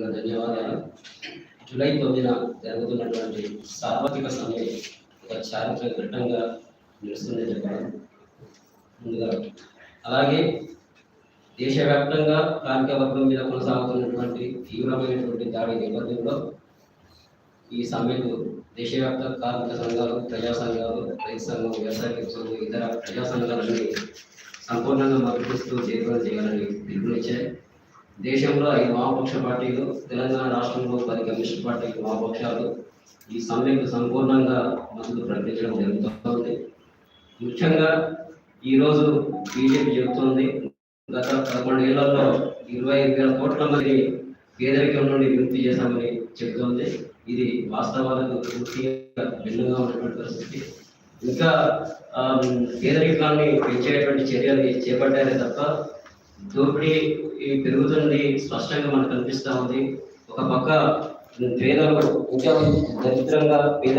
ముందుగా ధన్యవాదాలు. జూలై తొమ్మిదిన జరుగుతున్నటువంటి సార్వత్రిక సమ్మె ఒక చారిత్రక ఘట్టంగా నిలుస్తుందని చెప్పాలి. ముందుగా అలాగే దేశవ్యాప్తంగా కార్మిక వర్గం మీద కొనసాగుతున్నటువంటి తీవ్రమైనటువంటి దాడి నేపథ్యంలో ఈ సమ్మెకు దేశవ్యాప్త కార్మిక సంఘాలు ప్రజా సంఘాలు రైతు సంఘం వ్యవసాయ సంఘం ఇతర ప్రజా సంఘాలన్నీ సంపూర్ణంగా మద్దతిస్తూ చేరువలు చేయాలని పిలుపునిచ్చాయి. దేశంలో ఐదు వామపక్ష పార్టీలు తెలంగాణ రాష్ట్రంలో పది కమ్యూనిస్ట్ పార్టీలు వామపక్షాలు ఈ సమ్మెకు సంపూర్ణంగా మద్దతు ప్రకటించడం జరుగుతుంది. ముఖ్యంగా ఈరోజు బీజేపీ చెబుతోంది గత పదకొండు ఏళ్ళలో ఇరవై ఐదు వేల కోట్ల మంది పేదరికం నుండి విముక్తి చేశామని చెబుతోంది. ఇది వాస్తవాలకు పూర్తిగా భిన్నంగా ఉన్నటువంటి పరిస్థితి. ఇంకా పేదరికాన్ని పెంచేటువంటి చర్యలు చేపట్టారే తప్ప దోపిడీ ఈ పెరుగుతుంది స్పష్టంగా మనకు కనిపిస్తూ ఉంది. ఒక పక్క పేదలు ఇంకా దరిద్రంగా పేద